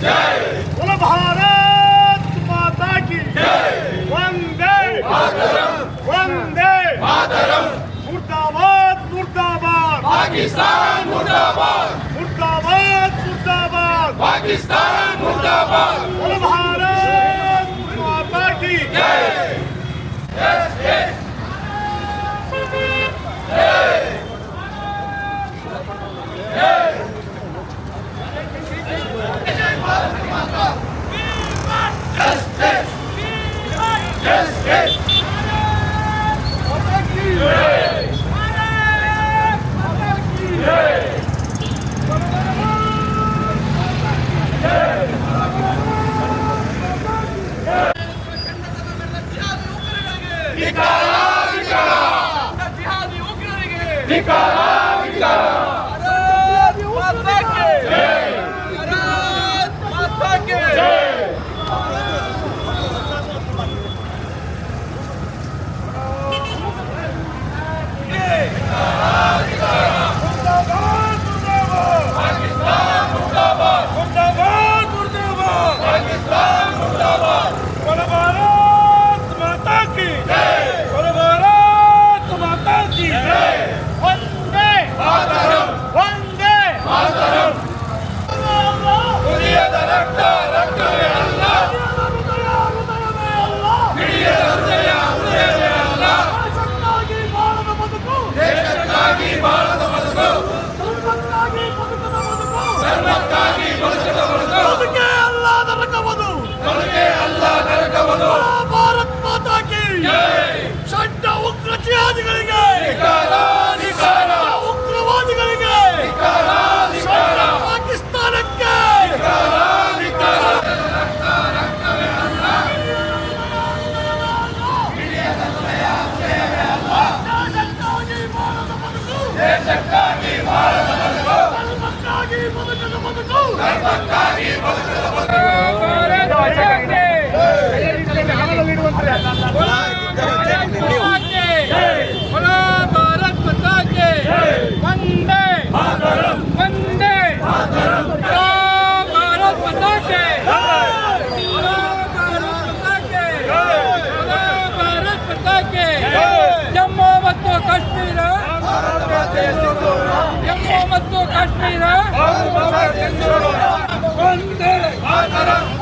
ಮಾತಾ ಕಿ ಕುಲ ಭಾರತ್ ಮಾತಾ ಕಿ ವಂದೇ ವಂದೇ ಮಾತರಂ ಮುರ್ದಾಬಾದ್ ಮುರ್ದಾಬಾದ್ ಪಾಕಿಸ್ತಾನ್ ಮುರ್ದಾಬಾದ್ ಮುರ್ದಾಬಾದ್ ficará.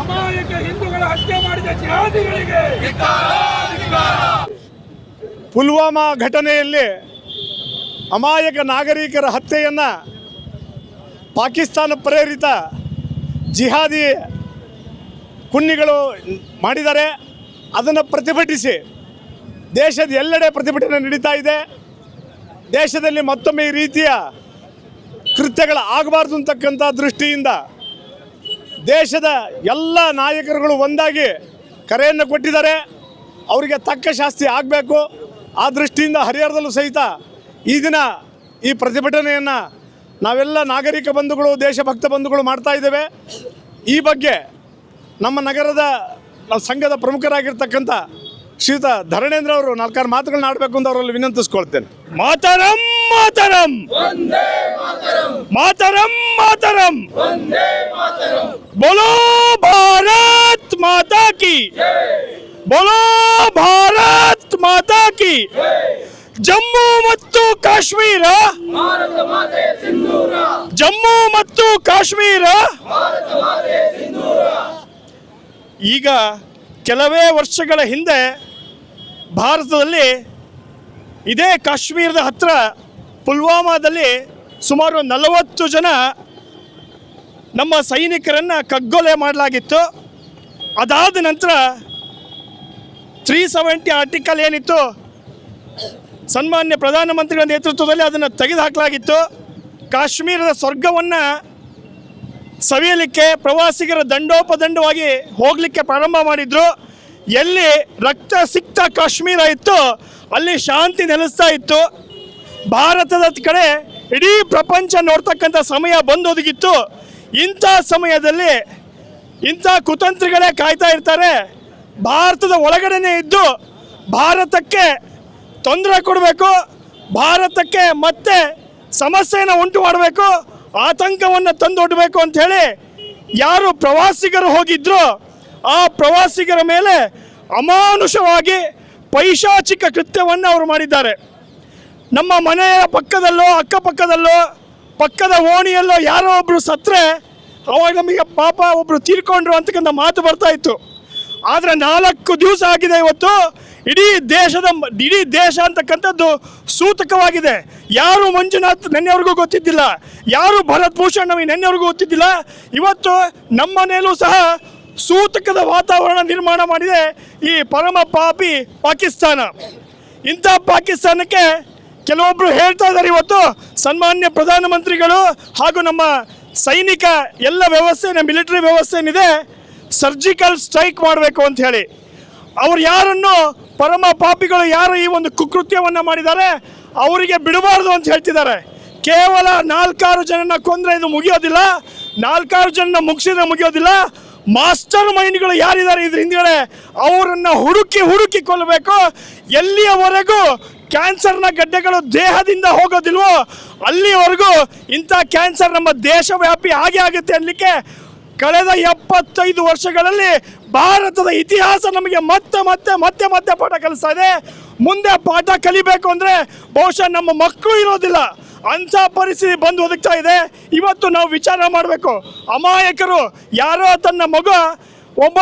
ಅಮಾಯಕ ಹಿಂದೂಗಳ ಹತ್ಯೆ ಮಾಡಿದ ಜಿಹಾದಿಗಳಿಗೆ ಪುಲ್ವಾಮಾ ಘಟನೆಯಲ್ಲಿ ಅಮಾಯಕ ನಾಗರಿಕರ ಹತ್ಯೆಯನ್ನು ಪಾಕಿಸ್ತಾನ ಪ್ರೇರಿತ ಜಿಹಾದಿ ಕುನ್ನಿಗಳು ಮಾಡಿದ್ದಾರೆ. ಅದನ್ನು ಪ್ರತಿಭಟಿಸಿ ದೇಶದ ಎಲ್ಲೆಡೆ ಪ್ರತಿಭಟನೆ ನಡೀತಾ ಇದೆ. ದೇಶದಲ್ಲಿ ಮತ್ತೊಮ್ಮೆ ಈ ರೀತಿಯ ಕೃತ್ಯಗಳು ಆಗಬಾರ್ದು ಅಂತಕ್ಕಂಥ ದೃಷ್ಟಿಯಿಂದ ದೇಶದ ಎಲ್ಲ ನಾಯಕರುಗಳು ಒಂದಾಗಿ ಕರೆಯನ್ನು ಕೊಟ್ಟಿದ್ದಾರೆ. ಅವರಿಗೆ ತಕ್ಕ ಶಾಸ್ತಿ ಆಗಬೇಕು. ಆ ದೃಷ್ಟಿಯಿಂದ ಹರಿಹರದಲ್ಲೂ ಸಹಿತ ಈ ದಿನ ಈ ಪ್ರತಿಭಟನೆಯನ್ನು ನಾವೆಲ್ಲ ನಾಗರಿಕ ಬಂಧುಗಳು, ದೇಶಭಕ್ತ ಬಂಧುಗಳು ಮಾಡ್ತಾ ಇದ್ದೇವೆ. ಈ ಬಗ್ಗೆ ನಮ್ಮ ನಗರದ ಸಂಘದ ಪ್ರಮುಖರಾಗಿರ್ತಕ್ಕಂಥ ಶ್ರೀಯುತ ಧರಣೇಂದ್ರ ಅವರು ನಾಲ್ಕಾರು ಮಾತುಗಳನ್ನ ಆಡಬೇಕು ಅಂತ ಅವರಲ್ಲಿ ವಿನಂತಿಸ್ಕೊಳ್ತೇನೆ. ಮಾತರಂ ಮಾತರಂ. ಮಾತರಂ. ಮಾತರಂ ಬೋಲೋ ಭಾರತ್ ಮಾತಾ ಕಿ. ಬೋಲೋ ಭಾರತ್ ಮಾತಾ ಕಿ. ಜಮ್ಮು ಮತ್ತು ಕಾಶ್ಮೀರ. ಜಮ್ಮು ಮತ್ತು ಕಾಶ್ಮೀರ. ಈಗ ಕೆಲವೇ ವರ್ಷಗಳ ಹಿಂದೆ ಭಾರತದಲ್ಲಿ ಇದೇ ಕಾಶ್ಮೀರದ ಹತ್ರ ಪುಲ್ವಾಮಾದಲ್ಲಿ ಸುಮಾರು ನಲವತ್ತು ಜನ ನಮ್ಮ ಸೈನಿಕರನ್ನು ಕಗ್ಗೊಲೆ ಮಾಡಲಾಗಿತ್ತು. ಅದಾದ ನಂತರ ತ್ರೀ ಸೆವೆಂಟಿ ಆರ್ಟಿಕಲ್ ಏನಿತ್ತು, ಸನ್ಮಾನ್ಯ ಪ್ರಧಾನಮಂತ್ರಿಗಳ ನೇತೃತ್ವದಲ್ಲಿ ಅದನ್ನು ತೆಗೆದುಹಾಕಲಾಗಿತ್ತು. ಕಾಶ್ಮೀರದ ಸ್ವರ್ಗವನ್ನು ಸವಿಯಲಿಕ್ಕೆ ಪ್ರವಾಸಿಗರ ದಂಡೋಪದಂಡವಾಗಿ ಹೋಗಲಿಕ್ಕೆ ಪ್ರಾರಂಭ ಮಾಡಿದರು. ಎಲ್ಲಿ ರಕ್ತ ಸಿಕ್ತ ಕಾಶ್ಮೀರ ಇತ್ತು, ಅಲ್ಲಿ ಶಾಂತಿ ನೆಲೆಸ್ತಾ ಇತ್ತು. ಭಾರತದ ಕಡೆ ಇಡೀ ಪ್ರಪಂಚ ನೋಡ್ತಕ್ಕಂಥ ಸಮಯ ಬಂದೊದಗಿತ್ತು. ಇಂಥ ಸಮಯದಲ್ಲಿ ಇಂಥ ಕುತಂತ್ರಿಗಳೇ ಕಾಯ್ತಾ ಇರ್ತಾರೆ. ಭಾರತದ ಒಳಗಡೆನೇ ಇದ್ದು ಭಾರತಕ್ಕೆ ತೊಂದರೆ ಕೊಡಬೇಕು, ಭಾರತಕ್ಕೆ ಮತ್ತೆ ಸಮಸ್ಯೆಯನ್ನು ಉಂಟು ಮಾಡಬೇಕು, ಆತಂಕವನ್ನು ತಂದೊಡ್ಡಬೇಕು ಅಂತ ಹೇಳಿ ಯಾರು ಪ್ರವಾಸಿಗರು ಹೋಗಿದ್ರೋ, ಆ ಪ್ರವಾಸಿಗರ ಮೇಲೆ ಅಮಾನುಷವಾಗಿ ಪೈಶಾಚಿಕ ಕೃತ್ಯವನ್ನು ಅವರು ಮಾಡಿದ್ದಾರೆ. ನಮ್ಮ ಮನೆಯ ಪಕ್ಕದಲ್ಲೋ, ಅಕ್ಕಪಕ್ಕದಲ್ಲೋ, ಪಕ್ಕದ ಓಣಿಯಲ್ಲೋ ಯಾರೋ ಒಬ್ಬರು ಸತ್ತರೆ ಅವಾಗ ನಮಗೆ ಪಾಪ ಒಬ್ಬರು ತೀರ್ಕೊಂಡ್ರು ಅಂತಕ್ಕಂಥ ಮಾತು ಬರ್ತಾ ಇತ್ತು. ಆದರೆ ನಾಲ್ಕು ದಿವಸ ಆಗಿದೆ ಇವತ್ತು, ಇಡೀ ದೇಶದ ಇಡೀ ದೇಶ ಅಂತಕ್ಕಂಥದ್ದು ಸೂತಕವಾಗಿದೆ. ಯಾರು ಮಂಜುನಾಥ್ ನೆನ್ನೆವರೆಗೂ ಗೊತ್ತಿದ್ದಿಲ್ಲ? ಯಾರು ಭರತ್ ಭೂಷಣ್ ನಮಗೆ ನೆನ್ನೆವರೆಗೂ ಗೊತ್ತಿದ್ದಿಲ್ಲ? ಇವತ್ತು ನಮ್ಮ ಮನೆಯಲ್ಲೂ ಸಹ ಸೂತಕದ ವಾತಾವರಣ ನಿರ್ಮಾಣ ಮಾಡಿದೆ ಈ ಪರಮ ಪಾಪಿ ಪಾಕಿಸ್ತಾನ. ಇಂಥ ಪಾಕಿಸ್ತಾನಕ್ಕೆ ಕೆಲವೊಬ್ಬರು ಹೇಳ್ತಾ ಇದ್ದಾರೆ ಇವತ್ತು, ಸನ್ಮಾನ್ಯ ಪ್ರಧಾನಮಂತ್ರಿಗಳು ಹಾಗೂ ನಮ್ಮ ಸೈನಿಕ ಎಲ್ಲ ವ್ಯವಸ್ಥೆ ಮಿಲಿಟರಿ ವ್ಯವಸ್ಥೆ ಏನಿದೆ, ಸರ್ಜಿಕಲ್ ಸ್ಟ್ರೈಕ್ ಮಾಡಬೇಕು ಅಂತ ಹೇಳಿ. ಅವ್ರು ಯಾರನ್ನು ಪರಮ ಪಾಪಿಗಳು ಯಾರು ಈ ಒಂದು ಕುಕೃತ್ಯವನ್ನು ಮಾಡಿದ್ದಾರೆ, ಅವರಿಗೆ ಬಿಡಬಾರ್ದು ಅಂತ ಹೇಳ್ತಿದ್ದಾರೆ. ಕೇವಲ ನಾಲ್ಕಾರು ಜನನ ಕೊಂದ್ರೆ ಇದು ಮುಗಿಯೋದಿಲ್ಲ, ನಾಲ್ಕಾರು ಜನನ ಮುಗಿಸಿದ್ರೆ ಮುಗಿಯೋದಿಲ್ಲ, ಮಾಸ್ಟರ್ ಮೈಂಡ್ಗಳು ಯಾರಿದ್ದಾರೆ ಇದ್ರ ಹಿಂದ್ಗಡೆ, ಅವರನ್ನು ಹುಡುಕಿ ಹುಡುಕಿ ಕೊಲ್ಲಬೇಕು ಎಲ್ಲಿಯವರೆಗೂ ಕ್ಯಾನ್ಸರ್ನ ಗಡ್ಡೆಗಳು ದೇಹದಿಂದ ಹೋಗೋದಿಲ್ವೋ, ಅಲ್ಲಿವರೆಗೂ ಇಂಥ ಕ್ಯಾನ್ಸರ್ ನಮ್ಮ ದೇಶವ್ಯಾಪಿ ಹಾಗೆ ಆಗುತ್ತೆ ಅನ್ನಲಿಕ್ಕೆ ಕಳೆದ ಎಪ್ಪತ್ತೈದು ವರ್ಷಗಳಲ್ಲಿ ಭಾರತದ ಇತಿಹಾಸ ನಮಗೆ ಮತ್ತೆ ಮತ್ತೆ ಮತ್ತೆ ಮತ್ತೆ ಪಾಠ ಕಲಿಸ್ತಾ ಇದೆ. ಮುಂದೆ ಪಾಠ ಕಲಿಬೇಕು ಅಂದರೆ ಬಹುಶಃ ನಮ್ಮ ಮಕ್ಕಳು ಇರೋದಿಲ್ಲ. ಅಂಥ ಪರಿಸ್ಥಿತಿ ಬಂದು ಒದಗ್ತಾ ಇದೆ. ಇವತ್ತು ನಾವು ವಿಚಾರ ಮಾಡಬೇಕು. ಅಮಾಯಕರು ಯಾರೋ ತನ್ನ ಮಗ, ಒಬ್ಬ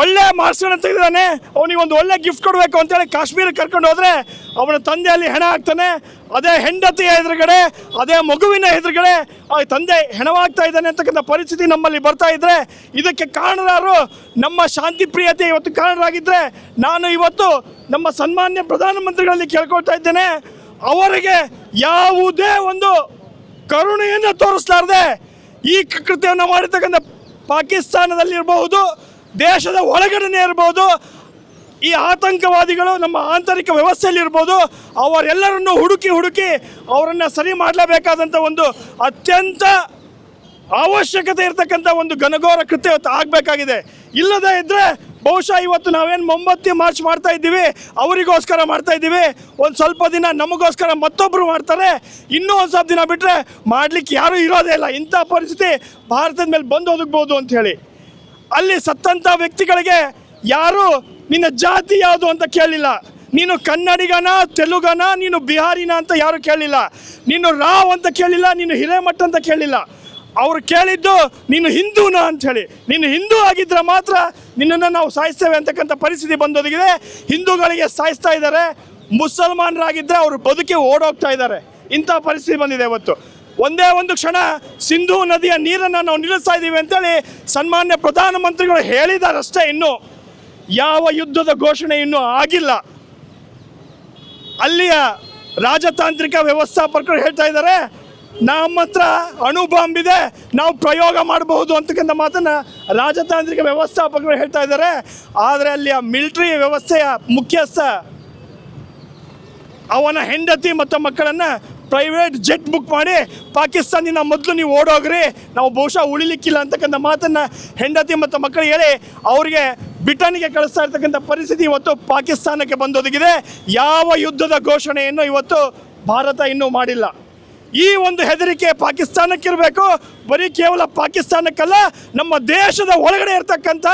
ಒಳ್ಳೆ ಮಾಸ್ಟರ್ನ ತೆಗೆದಿದ್ದಾನೆ. ಅವನಿಗೆ ಒಂದು ಒಳ್ಳೆ ಗಿಫ್ಟ್ ಕೊಡಬೇಕು ಅಂತೇಳಿ ಕಾಶ್ಮೀರಕ್ಕೆ ಕರ್ಕೊಂಡು ಹೋದರೆ ಅವನ ತಂದೆ ಅಲ್ಲಿ ಹೆಣ ಹಾಕ್ತಾನೆ ಅದೇ ಹೆಂಡತಿಯ ಎದುರುಗಡೆ, ಅದೇ ಮಗುವಿನ ಎದುರುಗಡೆ ಆ ತಂದೆ ಹೆಣವಾಗ್ತಾ ಇದ್ದಾನೆ ಅಂತಕ್ಕಂಥ ಪರಿಸ್ಥಿತಿ ನಮ್ಮಲ್ಲಿ ಬರ್ತಾ ಇದ್ರೆ ಇದಕ್ಕೆ ಕಾರಣರಾರು ನಮ್ಮ ಶಾಂತಿ ಪ್ರಿಯತೆ ಇವತ್ತು ಕಾರಣರಾಗಿದ್ದರೆ ನಾನು ಇವತ್ತು ನಮ್ಮ ಸನ್ಮಾನ್ಯ ಪ್ರಧಾನಮಂತ್ರಿಗಳಲ್ಲಿ ಕೇಳ್ಕೊಳ್ತಾ ಇದ್ದೇನೆ. ಅವರಿಗೆ ಯಾವುದೇ ಒಂದು ಕರುಣೆಯನ್ನು ತೋರಿಸಲಾರದೆ ಈ ಕೃತ್ಯವನ್ನು ಮಾಡಿರ್ತಕ್ಕಂಥ ಪಾಕಿಸ್ತಾನದಲ್ಲಿರಬಹುದು ದೇಶದ ಒಳಗಡೆನೇ ಇರ್ಬೋದು, ಈ ಆತಂಕವಾದಿಗಳು ನಮ್ಮ ಆಂತರಿಕ ವ್ಯವಸ್ಥೆಯಲ್ಲಿರ್ಬೋದು ಅವರೆಲ್ಲರನ್ನು ಹುಡುಕಿ ಹುಡುಕಿ ಅವರನ್ನು ಸರಿ ಮಾಡಲೇಬೇಕಾದಂಥ ಒಂದು ಅತ್ಯಂತ ಅವಶ್ಯಕತೆ ಇರತಕ್ಕಂಥ ಒಂದು ಘನಘೋರ ಕೃತ್ಯ ಇವತ್ತು ಆಗಬೇಕಾಗಿದೆ. ಇಲ್ಲದೇ ಇದ್ದರೆ ಬಹುಶಃ ಇವತ್ತು ನಾವೇನು ಮೊಂಬತ್ತಿ ಮಾರ್ಚ್ ಮಾಡ್ತಾ ಇದ್ದೀವಿ, ಅವರಿಗೋಸ್ಕರ ಮಾಡ್ತಾ ಇದ್ದೀವಿ, ಒಂದು ಸ್ವಲ್ಪ ದಿನ ನಮಗೋಸ್ಕರ ಮತ್ತೊಬ್ಬರು ಮಾಡ್ತಾರೆ, ಇನ್ನೂ ಒಂದು ಸ್ವಲ್ಪ ದಿನ ಬಿಟ್ಟರೆ ಮಾಡಲಿಕ್ಕೆ ಯಾರೂ ಇರೋದೇ ಇಲ್ಲ. ಇಂಥ ಪರಿಸ್ಥಿತಿ ಭಾರತದ ಮೇಲೆ ಬಂದು ಒದಗ್ಬೋದು ಅಂತ ಹೇಳಿ. ಅಲ್ಲಿ ಸತ್ತಂಥ ವ್ಯಕ್ತಿಗಳಿಗೆ ಯಾರು, ನಿನ್ನ ಜಾತಿ ಯಾವುದು ಅಂತ ಕೇಳಿಲ್ಲ. ನೀನು ಕನ್ನಡಿಗನ, ತೆಲುಗನ, ನೀನು ಬಿಹಾರಿನ ಅಂತ ಯಾರು ಕೇಳಿಲ್ಲ. ನೀನು ರಾವ್ ಅಂತ ಕೇಳಿಲ್ಲ, ನೀನು ಹಿರೇಮಠ ಅಂತ ಕೇಳಿಲ್ಲ. ಅವ್ರು ಕೇಳಿದ್ದು, ನೀನು ಹಿಂದೂನ ಹೇಳಿ. ನೀನು ಹಿಂದೂ ಆಗಿದ್ರೆ ಮಾತ್ರ ನಿನ್ನನ್ನು ನಾವು ಸಾಯಿಸ್ತೇವೆ ಅಂತಕ್ಕಂಥ ಪರಿಸ್ಥಿತಿ ಬಂದೊದಗಿದೆ. ಹಿಂದೂಗಳಿಗೆ ಸಾಯಿಸ್ತಾ ಇದ್ದಾರೆ. ಮುಸಲ್ಮಾನರಾಗಿದ್ದರೆ ಅವರು ಬದುಕಿ ಓಡೋಗ್ತಾ ಇದ್ದಾರೆ. ಇಂಥ ಪರಿಸ್ಥಿತಿ ಬಂದಿದೆ ಇವತ್ತು. ಒಂದೇ ಒಂದು ಕ್ಷಣ ಸಿಂಧೂ ನದಿಯ ನೀರನ್ನು ನಾವು ನಿಲ್ಲಿಸ್ತಾ ಇದ್ದೀವಿ ಅಂತೇಳಿ ಸನ್ಮಾನ್ಯ ಪ್ರಧಾನಮಂತ್ರಿಗಳು ಹೇಳಿದಾರಷ್ಟೇ ಇನ್ನು. ಯಾವ ಯುದ್ಧದ ಘೋಷಣೆ ಇನ್ನೂ ಆಗಿಲ್ಲ. ಅಲ್ಲಿಯ ರಾಜತಾಂತ್ರಿಕ ವ್ಯವಸ್ಥಾಪಕರು ಹೇಳ್ತಾ ಇದ್ದಾರೆ, ನಮ್ಮ ಹತ್ರ ಅಣು ಬಾಂಬ್ ಇದೆ, ನಾವು ಪ್ರಯೋಗ ಮಾಡಬಹುದು ಅಂತಕ್ಕಂಥ ಮಾತನ್ನು ರಾಜತಾಂತ್ರಿಕ ವ್ಯವಸ್ಥಾಪಕರು ಹೇಳ್ತಾ ಇದ್ದಾರೆ. ಆದರೆ ಅಲ್ಲಿಯ ಮಿಲಿಟರಿ ವ್ಯವಸ್ಥೆಯ ಮುಖ್ಯಸ್ಥ ಅವನ ಹೆಂಡತಿ ಮತ್ತು ಮಕ್ಕಳನ್ನು ಪ್ರೈವೇಟ್ ಜೆಟ್ ಬುಕ್ ಮಾಡಿ ಪಾಕಿಸ್ತಾನಿನ ಮೊದಲು ನೀವು ಓಡೋಗ್ರಿ, ನಾವು ಬಹುಶಃ ಉಳಿಲಿಕ್ಕಿಲ್ಲ ಅಂತಕ್ಕಂಥ ಮಾತನ್ನು ಹೆಂಡತಿ ಮತ್ತು ಮಕ್ಕಳಿಗೆ ಹೇಳಿ, ಅವರಿಗೆ ಬ್ರಿಟನ್ಗೆ ಕಳಿಸ್ತಾ ಇರ್ತಕ್ಕಂಥ ಪರಿಸ್ಥಿತಿ ಇವತ್ತು ಪಾಕಿಸ್ತಾನಕ್ಕೆ ಬಂದೊದಗಿದೆ. ಯಾವ ಯುದ್ಧದ ಘೋಷಣೆಯನ್ನು ಇವತ್ತು ಭಾರತ ಇನ್ನೂ ಮಾಡಿಲ್ಲ. ಈ ಒಂದು ಹೆದರಿಕೆ ಪಾಕಿಸ್ತಾನಕ್ಕಿರಬೇಕು, ಬರೀ ಕೇವಲ ಪಾಕಿಸ್ತಾನಕ್ಕಲ್ಲ, ನಮ್ಮ ದೇಶದ ಒಳಗಡೆ ಇರ್ತಕ್ಕಂಥ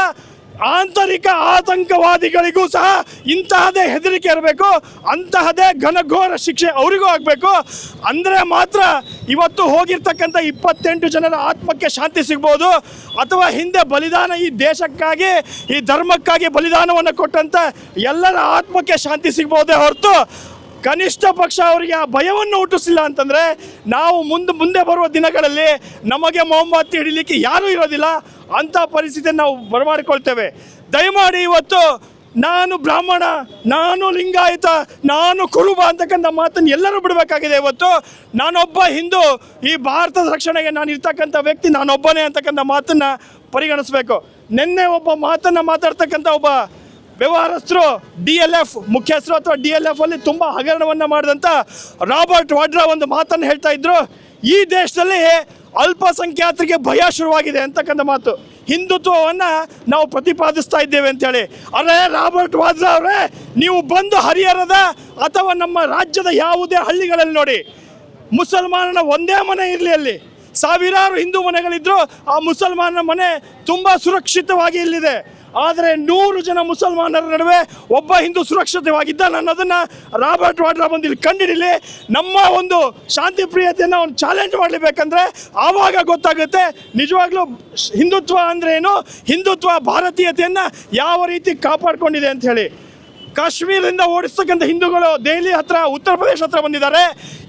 ಆಂತರಿಕ ಆತಂಕವಾದಿಗಳಿಗೂ ಸಹ ಇಂತಹದೇ ಹೆದರಿಕೆ ಇರಬೇಕು, ಅಂತಹದೇ ಘನಘೋರ ಶಿಕ್ಷೆ ಅವರಿಗೂ ಆಗಬೇಕು. ಅಂದರೆ ಮಾತ್ರ ಇವತ್ತು ಹೋಗಿರ್ತಕ್ಕಂಥ ಇಪ್ಪತ್ತೆಂಟು ಜನರ ಆತ್ಮಕ್ಕೆ ಶಾಂತಿ ಸಿಗ್ಬೋದು, ಅಥವಾ ಹಿಂದೆ ಬಲಿದಾನ ಈ ದೇಶಕ್ಕಾಗಿ, ಈ ಧರ್ಮಕ್ಕಾಗಿ ಬಲಿದಾನವನ್ನು ಕೊಟ್ಟಂಥ ಎಲ್ಲರ ಆತ್ಮಕ್ಕೆ ಶಾಂತಿ ಸಿಗ್ಬೋದೇ ಹೊರತು ಕನಿಷ್ಠ ಪಕ್ಷ ಅವರಿಗೆ ಆ ಭಯವನ್ನು ಹುಟ್ಟಿಸಿಲ್ಲ ಅಂತಂದರೆ ನಾವು ಮುಂದೆ ಮುಂದೆ ಬರುವ ದಿನಗಳಲ್ಲಿ ನಮಗೆ ಮೊಹಮ್ಮತಿ ಹಿಡಿಲಿಕ್ಕೆ ಯಾರೂ ಇರೋದಿಲ್ಲ. ಅಂಥ ಪರಿಸ್ಥಿತಿಯನ್ನು ನಾವು ಬರಮಾಡಿಕೊಳ್ತೇವೆ. ದಯಮಾಡಿ ಇವತ್ತು ನಾನು ಬ್ರಾಹ್ಮಣ, ನಾನು ಲಿಂಗಾಯತ, ನಾನು ಕುರುಬ ಅಂತಕ್ಕಂಥ ಮಾತನ್ನು ಎಲ್ಲರೂ ಬಿಡಬೇಕಾಗಿದೆ ಇವತ್ತು. ನಾನೊಬ್ಬ ಹಿಂದೂ, ಈ ಭಾರತದ ರಕ್ಷಣೆಗೆ ನಾನು ಇರ್ತಕ್ಕಂಥ ವ್ಯಕ್ತಿ, ನಾನೊಬ್ಬನೇ ಅಂತಕ್ಕಂಥ ಮಾತನ್ನು ಪರಿಗಣಿಸಬೇಕು. ನಿನ್ನೆ ಒಬ್ಬ ಮಾತನ್ನು ಮಾತಾಡ್ತಕ್ಕಂಥ ಒಬ್ಬ ವ್ಯವಹಾರಸ್ಥರು, ಡಿ ಎಲ್ ಎಫ್ ಮುಖ್ಯಸ್ಥರು ಅಥವಾ ಡಿ ಎಲ್ ಎಫ್ ಅಲ್ಲಿ ತುಂಬ ಹಗರಣವನ್ನು ಮಾಡಿದಂಥ ರಾಬರ್ಟ್ ವಾಡ್ರಾ ಒಂದು ಮಾತನ್ನು ಹೇಳ್ತಾ ಇದ್ರು. ಈ ದೇಶದಲ್ಲಿ ಅಲ್ಪಸಂಖ್ಯಾತರಿಗೆ ಭಯ ಶುರುವಾಗಿದೆ ಅಂತಕ್ಕಂಥ ಮಾತು. ಹಿಂದುತ್ವವನ್ನು ನಾವು ಪ್ರತಿಪಾದಿಸ್ತಾ ಇದ್ದೇವೆ ಅಂತೇಳಿ. ಅರೆ ರಾಬರ್ಟ್ ವಾದ್ರಾ ಅವರೇ, ನೀವು ಬಂದು ಹರಿಹರದ ಅಥವಾ ನಮ್ಮ ರಾಜ್ಯದ ಯಾವುದೇ ಹಳ್ಳಿಗಳಲ್ಲಿ ನೋಡಿ, ಮುಸಲ್ಮಾನನ ಒಂದೇ ಮನೆ ಇರಲಿ ಅಲ್ಲಿ. ಸಾವಿರಾರು ಹಿಂದೂ ಮನೆಗಳಿದ್ದರೂ ಆ ಮುಸಲ್ಮಾನನ ಮನೆ ತುಂಬ ಸುರಕ್ಷಿತವಾಗಿ ಇಲ್ಲಿದೆ. ಆದರೆ ನೂರು ಜನ ಮುಸಲ್ಮಾನರ ನಡುವೆ ಒಬ್ಬ ಹಿಂದೂ ಸುರಕ್ಷಿತವಾಗಿದ್ದಾನೆ ಅದನ್ನು ರಾಬರ್ಟ್ ವಾಡ್ರಾ ಬಂದು ಇಲ್ಲಿ ಕಂಡಿಡಿಲಿ. ನಮ್ಮ ಒಂದು ಶಾಂತಿ ಪ್ರಿಯತೆಯನ್ನು ಅವ್ನು ಚಾಲೆಂಜ್ ಮಾಡಲೇಬೇಕಂದ್ರೆ ಆವಾಗ ಗೊತ್ತಾಗುತ್ತೆ ನಿಜವಾಗ್ಲೂ ಹಿಂದುತ್ವ ಅಂದ್ರೆ ಏನು? ಹಿಂದುತ್ವ ಭಾರತೀಯತೆಯನ್ನು ಯಾವ ರೀತಿ ಕಾಪಾಡಿಕೊಂಡಿದೆ ಅಂತ ಹೇಳಿ. ಕಾಶ್ಮೀರದಿಂದ ಓಡಿಸ್ತಕ್ಕಂಥ ಹಿಂದೂಗಳು ದೆಹಲಿ ಹತ್ರ, ಉತ್ತರ ಪ್ರದೇಶ ಹತ್ರ ಬಂದಿದ್ದಾರೆ.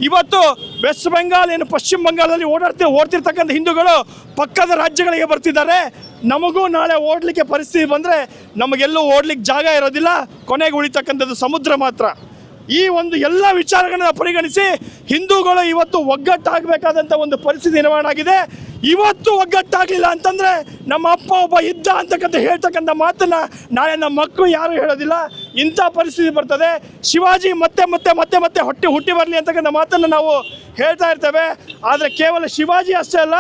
ಇವತ್ತು ವೆಸ್ಟ್ ಬೆಂಗಾಲ್ ಏನು ಪಶ್ಚಿಮ ಬಂಗಾಳದಲ್ಲಿ ಓಡಾಡ್ತಿ ಓಡ್ತಿರ್ತಕ್ಕಂಥ ಹಿಂದೂಗಳು ಪಕ್ಕದ ರಾಜ್ಯಗಳಿಗೆ ಬರ್ತಿದ್ದಾರೆ. ನಮಗೂ ನಾಳೆ ಓಡಲಿಕ್ಕೆ ಪರಿಸ್ಥಿತಿ ಬಂದರೆ ನಮಗೆಲ್ಲೂ ಓಡ್ಲಿಕ್ಕೆ ಜಾಗ ಇರೋದಿಲ್ಲ, ಕೊನೆಗೆ ಉಳಿತಕ್ಕಂಥದ್ದು ಸಮುದ್ರ ಮಾತ್ರ. ಈ ಒಂದು ಎಲ್ಲ ವಿಚಾರಗಳನ್ನ ಪರಿಗಣಿಸಿ ಹಿಂದೂಗಳು ಇವತ್ತು ಒಗ್ಗಟ್ಟಾಗಬೇಕಾದಂಥ ಒಂದು ಪರಿಸ್ಥಿತಿ ನಿರ್ಮಾಣ ಆಗಿದೆ. ಇವತ್ತು ಒಗ್ಗಟ್ಟಾಗಲಿಲ್ಲ ಅಂತಂದರೆ ನಮ್ಮ ಅಪ್ಪ ಒಬ್ಬ ಇದ್ದ ಅಂತಕ್ಕಂಥ ಹೇಳ್ತಕ್ಕಂಥ ಮಾತನ್ನು ನಾಳೆ ನಮ್ಮ ಮಕ್ಕಳು ಯಾರು ಹೇಳೋದಿಲ್ಲ. ಇಂಥ ಪರಿಸ್ಥಿತಿ ಬರ್ತದೆ. ಶಿವಾಜಿ ಮತ್ತೆ ಮತ್ತೆ ಮತ್ತೆ ಮತ್ತೆ ಹೊಟ್ಟೆ ಹುಟ್ಟಿ ಬರಲಿ ಅಂತಕ್ಕಂಥ ಮಾತನ್ನು ನಾವು ಹೇಳ್ತಾ ಇರ್ತೇವೆ. ಆದರೆ ಕೇವಲ ಶಿವಾಜಿ ಅಷ್ಟೇ ಅಲ್ಲ,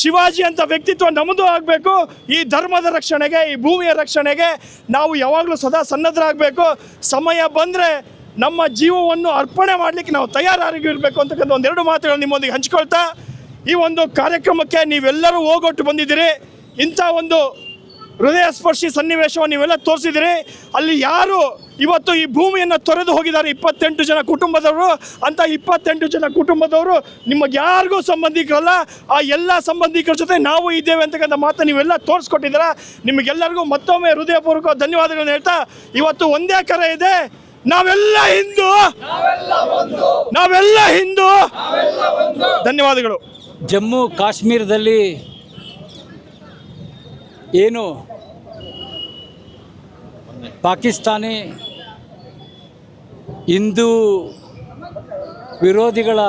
ಶಿವಾಜಿ ಅಂತ ವ್ಯಕ್ತಿತ್ವ ನಮ್ಮದು ಆಗಬೇಕು. ಈ ಧರ್ಮದ ರಕ್ಷಣೆಗೆ, ಈ ಭೂಮಿಯ ರಕ್ಷಣೆಗೆ ನಾವು ಯಾವಾಗಲೂ ಸದಾ ಸನ್ನದ್ಧರಾಗಬೇಕು ಸಮಯ ಬಂದರೆ ನಮ್ಮ ಜೀವವನ್ನು ಅರ್ಪಣೆ ಮಾಡಲಿಕ್ಕೆ ನಾವು ತಯಾರಾಗಿರಬೇಕು ಅಂತಕ್ಕಂಥ ಒಂದೆರಡು ಮಾತುಗಳು ನಿಮ್ಮೊಂದಿಗೆ ಹಂಚ್ಕೊಳ್ತಾ ಈ ಒಂದು ಕಾರ್ಯಕ್ರಮಕ್ಕೆ ನೀವೆಲ್ಲರೂ ಹೋಗೊಟ್ಟು ಬಂದಿದ್ದೀರಿ. ಇಂಥ ಒಂದು ಹೃದಯ ಸ್ಪರ್ಶಿ ಸನ್ನಿವೇಶವನ್ನು ನೀವೆಲ್ಲ ತೋರಿಸಿದಿರಿ ಅಲ್ಲಿ ಯಾರು ಇವತ್ತು ಈ ಭೂಮಿಯನ್ನು ತೊರೆದು ಹೋಗಿದ್ದಾರೆ ಇಪ್ಪತ್ತೆಂಟು ಜನ ಕುಟುಂಬದವರು. ಅಂತ ಇಪ್ಪತ್ತೆಂಟು ಜನ ಕುಟುಂಬದವರು ನಿಮಗೆ ಯಾರಿಗೂ ಸಂಬಂಧಿಕರಲ್ಲ. ಆ ಎಲ್ಲ ಸಂಬಂಧಿಕರ ಜೊತೆ ನಾವು ಇದ್ದೇವೆ ಅಂತಕ್ಕಂಥ ಮಾತು ನೀವೆಲ್ಲ ತೋರಿಸ್ಕೊಟ್ಟಿದ್ದೀರ. ನಿಮಗೆಲ್ಲರಿಗೂ ಮತ್ತೊಮ್ಮೆ ಹೃದಯಪೂರ್ವಕ ಧನ್ಯವಾದಗಳನ್ನು ಹೇಳ್ತಾ, ಇವತ್ತು ಒಂದೇ ಕರೆ ಇದೆ. ನಾವೆಲ್ಲ ಹಿಂದೂ. ನಾವೆಲ್ಲ ಹಿಂದೂ. ಧನ್ಯವಾದಗಳು. ಜಮ್ಮು ಕಾಶ್ಮೀರದಲ್ಲಿ ಏನು ಪಾಕಿಸ್ತಾನಿ ಹಿಂದೂ ವಿರೋಧಿಗಳ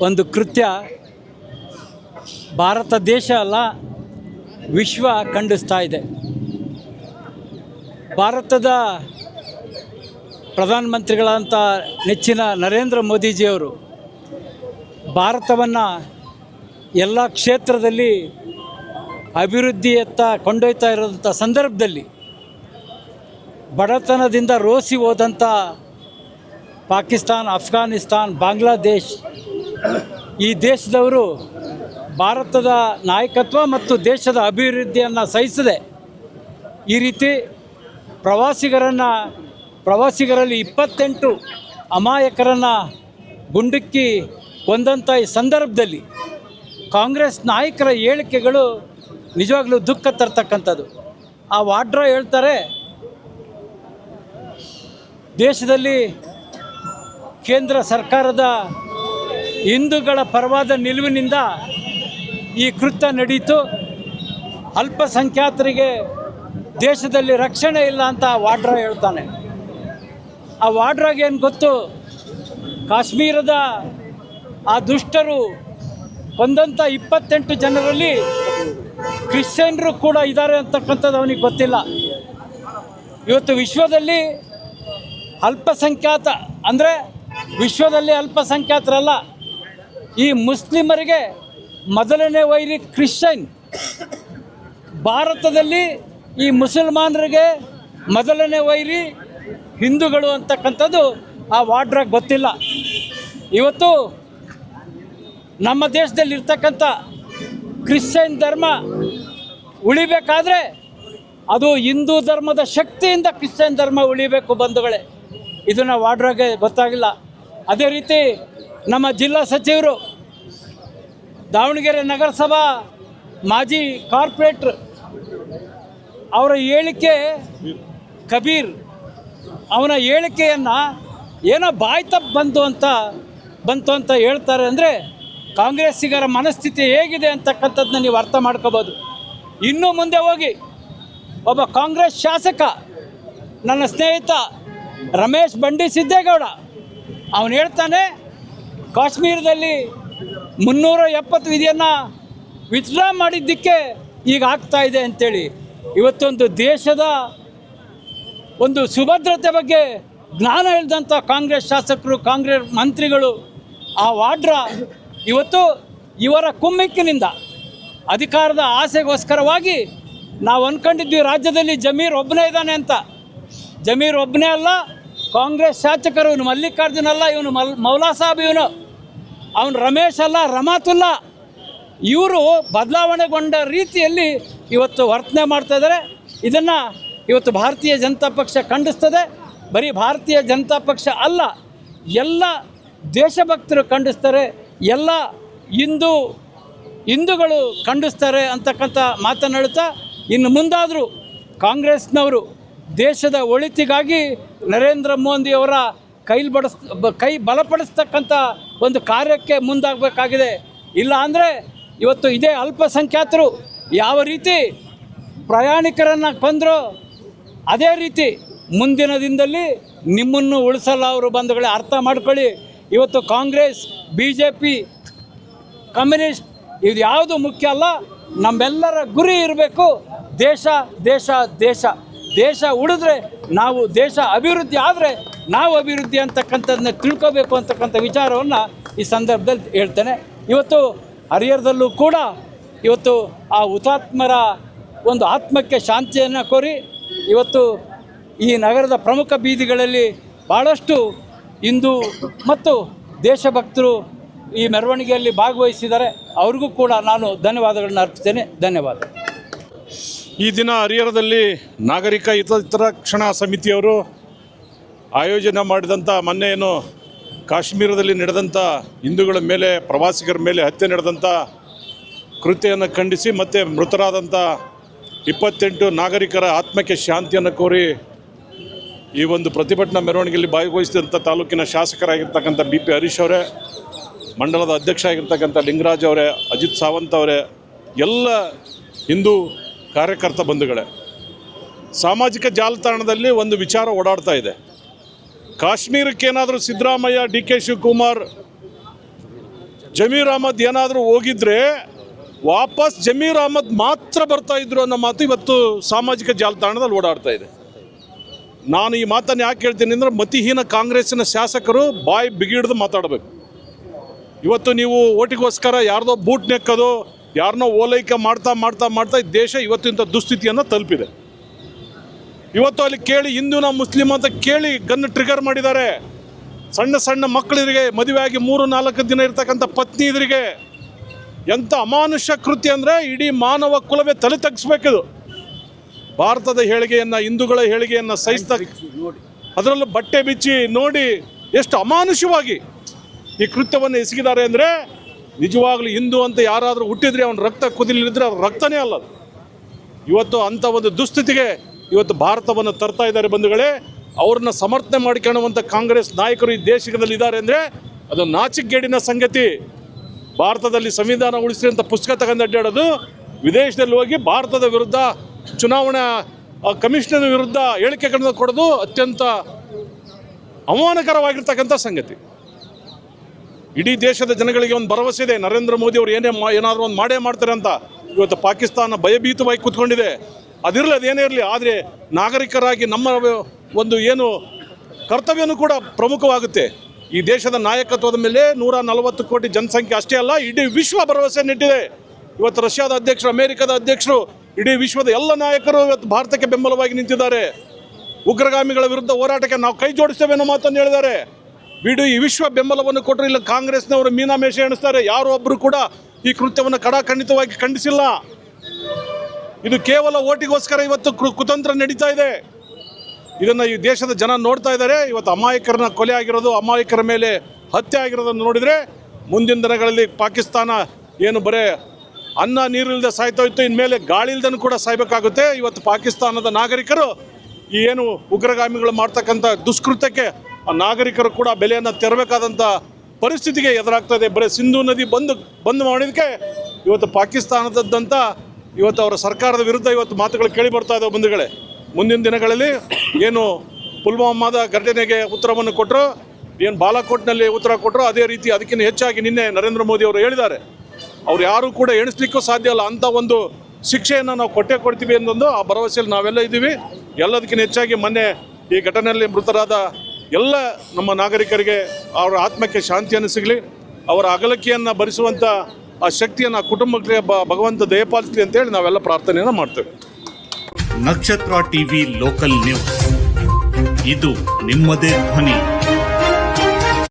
ಒಂದು ಕೃತ್ಯ ಭಾರತ ದೇಶ ಅಲ್ಲ, ವಿಶ್ವ ಖಂಡಿಸ್ತಾ ಇದೆ. ಭಾರತದ ಪ್ರಧಾನಮಂತ್ರಿಗಳಂತ ನೆಚ್ಚಿನ ನರೇಂದ್ರ ಮೋದಿಜಿಯವರು ಭಾರತವನ್ನು ಎಲ್ಲ ಕ್ಷೇತ್ರದಲ್ಲಿ ಅಭಿವೃದ್ಧಿಯತ್ತ ಕೊಂಡೊಯ್ತಾ ಇರೋಂಥ ಸಂದರ್ಭದಲ್ಲಿ ಬಡತನದಿಂದ ರೋಸಿ ಹೋದಂಥ ಪಾಕಿಸ್ತಾನ್, ಅಫ್ಘಾನಿಸ್ತಾನ್, ಬಾಂಗ್ಲಾದೇಶ್ ಈ ದೇಶದವರು ಭಾರತದ ನಾಯಕತ್ವ ಮತ್ತು ದೇಶದ ಅಭಿವೃದ್ಧಿಯನ್ನು ಸಹಿಸದೆ ಈ ರೀತಿ ಪ್ರವಾಸಿಗರನ್ನು ಪ್ರವಾಸಿಗರಲ್ಲಿ ಇಪ್ಪತ್ತೆಂಟು ಅಮಾಯಕರನ್ನು ಗುಂಡಿಕ್ಕಿ ಕೊಂದಂಥ ಈ ಸಂದರ್ಭದಲ್ಲಿ ಕಾಂಗ್ರೆಸ್ ನಾಯಕರ ಹೇಳಿಕೆಗಳು ನಿಜವಾಗ್ಲೂ ದುಃಖ ತರ್ತಕ್ಕಂಥದ್ದು. ಆ ವಾಡ್ರಾ ಹೇಳ್ತಾರೆ, ದೇಶದಲ್ಲಿ ಕೇಂದ್ರ ಸರ್ಕಾರದ ಹಿಂದೂಗಳ ಪರವಾದ ನಿಲುವಿನಿಂದ ಈ ಕೃತ್ಯ ನಡೀತು. ಅಲ್ಪಸಂಖ್ಯಾತರಿಗೆ ದೇಶದಲ್ಲಿ ರಕ್ಷಣೆ ಇಲ್ಲ ಅಂತ ವಾಡ್ರಾ ಹೇಳ್ತಾನೆ. ಆ ವಾಡ್ರಾಗೇನು ಗೊತ್ತು? ಕಾಶ್ಮೀರದ ಆ ದುಷ್ಟರು ಕೊಂದಂಥ ಇಪ್ಪತ್ತೆಂಟು ಜನರಲ್ಲಿ ಕ್ರಿಶ್ಚಿಯನ್ರು ಕೂಡ ಇದ್ದಾರೆ ಅಂತಕ್ಕಂಥದ್ದು ಅವನಿಗೆ ಗೊತ್ತಿಲ್ಲ. ಇವತ್ತು ವಿಶ್ವದಲ್ಲಿ ಅಲ್ಪಸಂಖ್ಯಾತ, ಅಂದರೆ ವಿಶ್ವದಲ್ಲಿ ಅಲ್ಪಸಂಖ್ಯಾತರಲ್ಲ, ಈ ಮುಸ್ಲಿಮರಿಗೆ ಮೊದಲನೇ ವೈರಿ ಕ್ರಿಶ್ಚಿಯನ್. ಭಾರತದಲ್ಲಿ ಈ ಮುಸಲ್ಮಾನರಿಗೆ ಮೊದಲನೇ ವೈರಿ ಹಿಂದೂಗಳು ಅಂತಕ್ಕಂಥದ್ದು ಆ ವಾಡ್ರಾಗ ಗೊತ್ತಿಲ್ಲ. ಇವತ್ತು ನಮ್ಮ ದೇಶದಲ್ಲಿ ಇರ್ತಕ್ಕಂಥ ಕ್ರಿಶ್ಚಿಯನ್ ಧರ್ಮ ಉಳಿಬೇಕಾದ್ರೆ ಅದು ಹಿಂದೂ ಧರ್ಮದ ಶಕ್ತಿಯಿಂದ ಕ್ರಿಶ್ಚಿಯನ್ ಧರ್ಮ ಉಳಿಬೇಕು ಬಂಧುಗಳೇ. ಇದನ್ನು ವಾಡ್ರಾಗೆ ಗೊತ್ತಾಗಿಲ್ಲ. ಅದೇ ರೀತಿ ನಮ್ಮ ಜಿಲ್ಲಾ ಸಚಿವರು ದಾವಣಗೆರೆ ನಗರಸಭಾ ಮಾಜಿ ಕಾರ್ಪೊರೇಟ್ರ್ ಅವರ ಹೇಳಿಕೆ ಕಬೀರ್, ಅವನ ಹೇಳಿಕೆಯನ್ನು ಏನೋ ಬಾಯ್ತಪ್ಪ ಬಂತು ಅಂತ ಬಂತು ಅಂತ ಹೇಳ್ತಾರೆ ಅಂದರೆ ಕಾಂಗ್ರೆಸ್ಸಿಗರ ಮನಸ್ಥಿತಿ ಹೇಗಿದೆ ಅಂತಕ್ಕಂಥದ್ದನ್ನ ನೀವು ಅರ್ಥ ಮಾಡ್ಕೋಬೋದು. ಇನ್ನೂ ಮುಂದೆ ಹೋಗಿ ಒಬ್ಬ ಕಾಂಗ್ರೆಸ್ ಶಾಸಕ, ನನ್ನ ಸ್ನೇಹಿತ ರಮೇಶ್ ಬಂಡಿ ಸಿದ್ದೇಗೌಡ, ಅವನು ಹೇಳ್ತಾನೆ, ಕಾಶ್ಮೀರದಲ್ಲಿ ಮುನ್ನೂರ ಎಪ್ಪತ್ತು ವಿಧಿಯನ್ನು ವಿತ್ಡ್ರಾ ಮಾಡಿದ್ದಕ್ಕೆ ಈಗ ಆಗ್ತಾ ಇದೆ ಅಂತೇಳಿ. ಇವತ್ತೊಂದು ದೇಶದ ಒಂದು ಸುಭದ್ರತೆ ಬಗ್ಗೆ ಜ್ಞಾನ ಇಲ್ಲದಂಥ ಕಾಂಗ್ರೆಸ್ ಶಾಸಕರು, ಕಾಂಗ್ರೆಸ್ ಮಂತ್ರಿಗಳು ಆ ವಾಡ್ರಾ ಇವತ್ತು ಇವರ ಕುಮ್ಮಿಕ್ಕಿನಿಂದ ಅಧಿಕಾರದ ಆಸೆಗೋಸ್ಕರವಾಗಿ ನಾವು ಅಂದ್ಕೊಂಡಿದ್ವಿ ರಾಜ್ಯದಲ್ಲಿ ಜಮೀರ್ ಒಬ್ಬನೇ ಇದ್ದಾನೆ ಅಂತ. ಜಮೀರ್ ಒಬ್ಬನೇ ಅಲ್ಲ, ಕಾಂಗ್ರೆಸ್ ಶಾಸಕರು ಇವನು ಮಲ್ಲಿಕಾರ್ಜುನ್ ಅಲ್ಲ, ಇವನು ಮಲ್, ಮೌಲಾ ಸಾಬ್ ಇವನು. ಅವನು ರಮೇಶ್ ಅಲ್ಲ, ರಮಾತುಲ್ಲಾ. ಇವರು ಬದಲಾವಣೆಗೊಂಡ ರೀತಿಯಲ್ಲಿ ಇವತ್ತು ವರ್ತನೆ ಮಾಡ್ತಾ ಇದ್ದಾರೆ ಇದನ್ನು ಇವತ್ತು ಭಾರತೀಯ ಜನತಾ ಪಕ್ಷ ಖಂಡಿಸ್ತದೆ. ಬರೀ ಭಾರತೀಯ ಜನತಾ ಪಕ್ಷ ಅಲ್ಲ, ಎಲ್ಲ ದೇಶಭಕ್ತರು ಖಂಡಿಸ್ತಾರೆ. ಎಲ್ಲ ಹಿಂದೂ ಹಿಂದೂಗಳು ಖಂಡಿಸ್ತಾರೆ ಅಂತಕ್ಕಂಥ ಮಾತನಾಡುತ್ತಾ ಇನ್ನು ಮುಂದಾದರೂ ಕಾಂಗ್ರೆಸ್ನವರು ದೇಶದ ಒಳಿತಿಗಾಗಿ ನರೇಂದ್ರ ಮೋದಿಯವರ ಕೈಲಿ ಬಡಿಸ್ ಕೈ ಬಲಪಡಿಸ್ತಕ್ಕಂಥ ಒಂದು ಕಾರ್ಯಕ್ಕೆ ಮುಂದಾಗಬೇಕಾಗಿದೆ. ಇಲ್ಲ ಅಂದರೆ ಇವತ್ತು ಇದೇ ಅಲ್ಪಸಂಖ್ಯಾತರು ಯಾವ ರೀತಿ ಪ್ರಯಾಣಿಕರನ್ನು ಕೊಂದರು ಅದೇ ರೀತಿ ಮುಂದಿನ ದಿನದಲ್ಲಿ ನಿಮ್ಮನ್ನು ಉಳಿಸಲ್ಲ ಅವರು ಬಂಧುಗಳೇ, ಅರ್ಥ ಮಾಡ್ಕೊಳ್ಳಿ. ಇವತ್ತು Congress B J P communist, ಇದು ಯಾವುದು ಮುಖ್ಯ ಅಲ್ಲ, ನಮ್ಮೆಲ್ಲರ ಗುರಿ ಇರಬೇಕು. ದೇಶ ದೇಶ ದೇಶ. ದೇಶ ಉಳಿದ್ರೆ ನಾವು ದೇಶ ಅಭಿವೃದ್ಧಿ ಆದರೆ ನಾವು ಅಭಿವೃದ್ಧಿ ಅಂತಕ್ಕಂಥದ್ದನ್ನ ತಿಳ್ಕೋಬೇಕು ಅಂತಕ್ಕಂಥ ವಿಚಾರವನ್ನು ಈ ಸಂದರ್ಭದಲ್ಲಿ ಹೇಳ್ತೇನೆ. ಇವತ್ತು ಹರಿಹರದಲ್ಲೂ ಕೂಡ ಇವತ್ತು ಆ ಹುತಾತ್ಮರ ಒಂದು ಆತ್ಮಕ್ಕೆ ಶಾಂತಿಯನ್ನು ಕೋರಿ ಇವತ್ತು ಈ ನಗರದ ಪ್ರಮುಖ ಬೀದಿಗಳಲ್ಲಿ ಭಾಳಷ್ಟು ಹಿಂದೂ ಮತ್ತು ದೇಶಭಕ್ತರು ಈ ಮೆರವಣಿಗೆಯಲ್ಲಿ ಭಾಗವಹಿಸಿದ್ದಾರೆ ಅವ್ರಿಗೂ ಕೂಡ ನಾನು ಧನ್ಯವಾದಗಳನ್ನು ಅರ್ಪಿಸ್ತೇನೆ. ಧನ್ಯವಾದ. ಈ ದಿನ ಹರಿಹರದಲ್ಲಿ ನಾಗರಿಕ ಹಿತರಕ್ಷಣಾ ಸಮಿತಿಯವರು ಆಯೋಜನೆ ಮಾಡಿದಂಥ ಮೊನ್ನೆ ಏನು ಕಾಶ್ಮೀರದಲ್ಲಿ ನಡೆದಂಥ ಹಿಂದೂಗಳ ಮೇಲೆ, ಪ್ರವಾಸಿಗರ ಮೇಲೆ ಹತ್ಯೆ ನಡೆದಂಥ ಕೃತ್ಯವನ್ನು ಖಂಡಿಸಿ ಮತ್ತು ಮೃತರಾದಂಥ ಇಪ್ಪತ್ತೆಂಟು ನಾಗರಿಕರ ಆತ್ಮಕ್ಕೆ ಶಾಂತಿಯನ್ನು ಕೋರಿ ಈ ಒಂದು ಪ್ರತಿಭಟನಾ ಮೆರವಣಿಗೆಯಲ್ಲಿ ಭಾಗವಹಿಸಿದಂಥ ತಾಲೂಕಿನ ಶಾಸಕರಾಗಿರ್ತಕ್ಕಂಥ ಬಿ ಪಿ ಹರೀಶ್ ಅವರೇ, ಮಂಡಲದ ಅಧ್ಯಕ್ಷ ಆಗಿರ್ತಕ್ಕಂಥ ಲಿಂಗರಾಜ್ ಅವರೇ, ಅಜಿತ್ ಸಾವಂತ್ ಅವರೇ, ಎಲ್ಲ ಹಿಂದೂ ಕಾರ್ಯಕರ್ತ ಬಂಧುಗಳೇ, ಸಾಮಾಜಿಕ ಜಾಲತಾಣದಲ್ಲಿ ಒಂದು ವಿಚಾರ ಓಡಾಡ್ತಾ ಇದೆ. ಕಾಶ್ಮೀರಕ್ಕೇನಾದರೂ ಸಿದ್ದರಾಮಯ್ಯ, ಡಿ ಕೆ ಶಿವಕುಮಾರ್, ಜಮೀರ್ ಅಹಮದ್ ಏನಾದರೂ ಹೋಗಿದ್ರೆ ವಾಪಸ್ ಜಮೀರ್ ಅಹಮದ್ ಮಾತ್ರ ಬರ್ತಾ ಇದ್ರು ಅನ್ನೋ ಮಾತು ಇವತ್ತು ಸಾಮಾಜಿಕ ಜಾಲತಾಣದಲ್ಲಿ ಓಡಾಡ್ತಾ ಇದೆ. ನಾನು ಈ ಮಾತನ್ನು ಯಾಕೆ ಹೇಳ್ತೀನಿ ಅಂದರೆ ಮತಿಹೀನ ಕಾಂಗ್ರೆಸ್ಸಿನ ಶಾಸಕರು ಬಾಯಿ ಬಿಗಿಡ್ದು ಮಾತಾಡಬೇಕು. ಇವತ್ತು ನೀವು ಓಟಿಗೋಸ್ಕರ ಯಾರ್ದೋ ಬೂಟ್ ನೆಕ್ಕೋದು ಯಾರನ್ನೋ ಓಲೈಕೆ ಮಾಡ್ತಾ ಮಾಡ್ತಾ ಮಾಡ್ತಾ ದೇಶ ಇವತ್ತಿಂಥ ದುಸ್ಥಿತಿಯನ್ನು ತಲುಪಿದೆ. ಇವತ್ತು ಅಲ್ಲಿ ಕೇಳಿ ಹಿಂದೂನ ಮುಸ್ಲಿಮ್ ಅಂತ ಕೇಳಿ ಗನ್ ಟ್ರಿಗರ್ ಮಾಡಿದ್ದಾರೆ. ಸಣ್ಣ ಸಣ್ಣ ಮಕ್ಕಳಿದ್ರಿಗೆ ಮದುವೆಯಾಗಿ ಮೂರು ನಾಲ್ಕು ದಿನ ಇರ್ತಕ್ಕಂಥ ಪತ್ನಿ ಇದ್ರಿಗೆ ಎಂಥ ಅಮಾನುಷ್ಯ ಕೃತಿ ಅಂದರೆ ಇಡೀ ಮಾನವ ಕುಲವೇ ತಲೆ ತಗ್ಸ್ಬೇಕಿದು. ಭಾರತದ ಹೇಳಿಗೆಯನ್ನು, ಹಿಂದೂಗಳ ಹೇಳಿಗೆಯನ್ನು ಸಹಿತ ಅದರಲ್ಲೂ ಬಟ್ಟೆ ಬಿಚ್ಚಿ ನೋಡಿ ಎಷ್ಟು ಅಮಾನುಷವಾಗಿ ಈ ಕೃತ್ಯವನ್ನು ಎಸಗಿದ್ದಾರೆ ಅಂದರೆ ನಿಜವಾಗ್ಲೂ ಹಿಂದೂ ಅಂತ ಯಾರಾದರೂ ಹುಟ್ಟಿದ್ರೆ ಅವನ ರಕ್ತ ಕುದಿಲಿದ್ರೆ ಅವ್ರ ರಕ್ತನೇ ಅಲ್ಲ. ಇವತ್ತು ಅಂಥ ಒಂದು ದುಸ್ಥಿತಿಗೆ ಇವತ್ತು ಭಾರತವನ್ನು ತರ್ತಾ ಇದ್ದಾರೆ ಬಂಧುಗಳೇ, ಅವ್ರನ್ನ ಸಮರ್ಥನೆ ಮಾಡಿಕೊಳ್ಳುವಂಥ ಕಾಂಗ್ರೆಸ್ ನಾಯಕರು ಈ ದೇಶದಲ್ಲಿ ಇದ್ದಾರೆ ಅಂದರೆ ಅದು ನಾಚಿಕೆಗೇಡಿನ ಸಂಗತಿ ಭಾರತದಲ್ಲಿ ಸಂವಿಧಾನ ಉಳಿಸಿ ಅಂತ ಪುಸ್ತಕ ತಗೊಂಡು ಅಡ್ಡಾಡೋದು, ವಿದೇಶದಲ್ಲಿ ಹೋಗಿ ಭಾರತದ ವಿರುದ್ಧ ಚುನಾವಣಾ ಕಮಿಷನರ್ ವಿರುದ್ಧ ಹೇಳಿಕೆಗಳನ್ನು ಕೊಡೋದು ಅತ್ಯಂತ ಅವಮಾನಕರವಾಗಿರ್ತಕ್ಕಂಥ ಸಂಗತಿ. ಇಡೀ ದೇಶದ ಜನಗಳಿಗೆ ಒಂದು ಭರವಸೆ ಇದೆ. ನರೇಂದ್ರ ಮೋದಿ ಅವರು ಏನೇ ಏನಾದರೂ ಒಂದು ಮಾಡೇ ಮಾಡ್ತಾರೆ ಅಂತ. ಇವತ್ತು ಪಾಕಿಸ್ತಾನ ಭಯಭೀತವಾಗಿ ಕೂತ್ಕೊಂಡಿದೆ. ಅದಿರಲಿ, ಅದೇನೇ ಇರಲಿ, ಆದರೆ ನಾಗರಿಕರಾಗಿ ನಮ್ಮ ಒಂದು ಏನು ಕರ್ತವ್ಯನೂ ಕೂಡ ಪ್ರಮುಖವಾಗುತ್ತೆ. ಈ ದೇಶದ ನಾಯಕತ್ವದ ಮೇಲೆ ನೂರ ನಲವತ್ತು ಕೋಟಿ ಜನಸಂಖ್ಯೆ ಅಷ್ಟೇ ಅಲ್ಲ, ಇಡೀ ವಿಶ್ವ ಭರವಸೆ ನೆಟ್ಟಿದೆ ಇವತ್ತು ರಷ್ಯಾದ ಅಧ್ಯಕ್ಷರು, ಅಮೆರಿಕದ ಅಧ್ಯಕ್ಷರು ಇಡೀ ವಿಶ್ವದ ಎಲ್ಲ ನಾಯಕರು ಇವತ್ತು ಭಾರತಕ್ಕೆ ಬೆಂಬಲವಾಗಿ ನಿಂತಿದ್ದಾರೆ. ಉಗ್ರಗಾಮಿಗಳ ವಿರುದ್ಧ ಹೋರಾಟಕ್ಕೆ ನಾವು ಕೈ ಜೋಡಿಸ್ತೇವೆ ಅನ್ನೋ ಮಾತನ್ನು ಹೇಳಿದ್ದಾರೆ. ಬಿಡು, ಈ ವಿಶ್ವ ಬೆಂಬಲವನ್ನು ಕೊಟ್ಟರು ಇಲ್ಲ, ಕಾಂಗ್ರೆಸ್ನವರು ಮೀನಾಮೇಷ ಎಣಿಸ್ತಾರೆ. ಯಾರೋ ಒಬ್ಬರು ಕೂಡ ಈ ಕೃತ್ಯವನ್ನು ಕಡಾಖಂಡಿತವಾಗಿ ಖಂಡಿಸಿಲ್ಲ. ಇದು ಕೇವಲ ಓಟಿಗೋಸ್ಕರ ಇವತ್ತು ಕುತಂತ್ರ ನಡೀತಾ ಇದೆ. ಇದನ್ನು ಈ ದೇಶದ ಜನ ನೋಡ್ತಾ ಇದ್ದಾರೆ. ಇವತ್ತು ಅಮಾಯಕರನ್ನ ಕೊಲೆ ಆಗಿರೋದು, ಅಮಾಯಕರ ಮೇಲೆ ಹತ್ಯೆ ಆಗಿರೋದನ್ನು ನೋಡಿದರೆ ಮುಂದಿನ ದಿನಗಳಲ್ಲಿ ಪಾಕಿಸ್ತಾನ ಏನು ಬರೇ ಅನ್ನ ನೀರಿಲ್ಲದೆ ಸಾಯ್ತಾ ಇತ್ತು, ಇನ್ಮೇಲೆ ಗಾಳಿ ಕೂಡ ಸಾಯ್ಬೇಕಾಗುತ್ತೆ. ಇವತ್ತು ಪಾಕಿಸ್ತಾನದ ನಾಗರಿಕರು ಈ ಏನು ಉಗ್ರಗಾಮಿಗಳು ಮಾಡ್ತಕ್ಕಂಥ ದುಷ್ಕೃತ್ಯಕ್ಕೆ ನಾಗರಿಕರು ಕೂಡ ಬೆಲೆಯನ್ನು ತೆರಬೇಕಾದಂಥ ಪರಿಸ್ಥಿತಿಗೆ ಎದುರಾಗ್ತಾ ಇದೆ ಬರೀ ಸಿಂಧೂ ನದಿ ಬಂದು, ಬಂದ್ ಮಾಡಿದಕ್ಕೆ ಇವತ್ತು ಪಾಕಿಸ್ತಾನದಂಥ ಇವತ್ತು ಅವರ ಸರ್ಕಾರದ ವಿರುದ್ಧ ಇವತ್ತು ಮಾತುಗಳು ಕೇಳಿ ಬರ್ತಾ ಇದ್ದಾವೆ ಬಂಧುಗಳೇ. ಮುಂದಿನ ದಿನಗಳಲ್ಲಿ ಏನು ಪುಲ್ವಾಮಾದ ಘಟನೆಗೆ ಉತ್ತರವನ್ನು ಕೊಟ್ಟರು ಏನು ಬಾಲಾಕೋಟ್ನಲ್ಲಿ ಉತ್ತರ ಕೊಟ್ಟರು ಅದೇ ರೀತಿ ಅದಕ್ಕಿಂತ ಹೆಚ್ಚಾಗಿ ನಿನ್ನೆ ನರೇಂದ್ರ ಮೋದಿ ಅವರು ಹೇಳಿದ್ದಾರೆ. ಅವ್ರು ಯಾರು ಕೂಡ ಎಣಿಸ್ಲಿಕ್ಕೂ ಸಾಧ್ಯ ಇಲ್ಲ. ಅಂತ ಒಂದು ಶಿಕ್ಷೆಯನ್ನು ನಾವು ಕೊಟ್ಟೆ ಕೊಡ್ತೀವಿ ಅನ್ನೊಂದು ಆ ಭರವಸೆಯಲ್ಲಿ ನಾವೆಲ್ಲ ಇದ್ದೀವಿ. ಎಲ್ಲದಕ್ಕಿಂತ ಹೆಚ್ಚಾಗಿ ಮೊನ್ನೆ ಈ ಘಟನೆಯಲ್ಲಿ ಮೃತರಾದ ಎಲ್ಲ ನಮ್ಮ ನಾಗರಿಕರಿಗೆ ಅವರ ಆತ್ಮಕ್ಕೆ ಶಾಂತಿಯನ್ನು ಸಿಗಲಿ, ಅವರ ಅಗಲಕ್ಕಿಯನ್ನು ಭರಿಸುವಂಥ ಆ ಶಕ್ತಿಯನ್ನು ಕುಟುಂಬಕ್ಕೆ ಭಗವಂತ ದಯಪಾಲಿಸಲಿ ಅಂತೇಳಿ ನಾವೆಲ್ಲ ಪ್ರಾರ್ಥನೆಯನ್ನು ಮಾಡ್ತೇವೆ. ನಕ್ಷತ್ರ ಟಿವಿ ಲೋಕಲ್ ನ್ಯೂಸ್. ಇದು ನಿಮ್ಮದೇ ಧ್ವನಿ.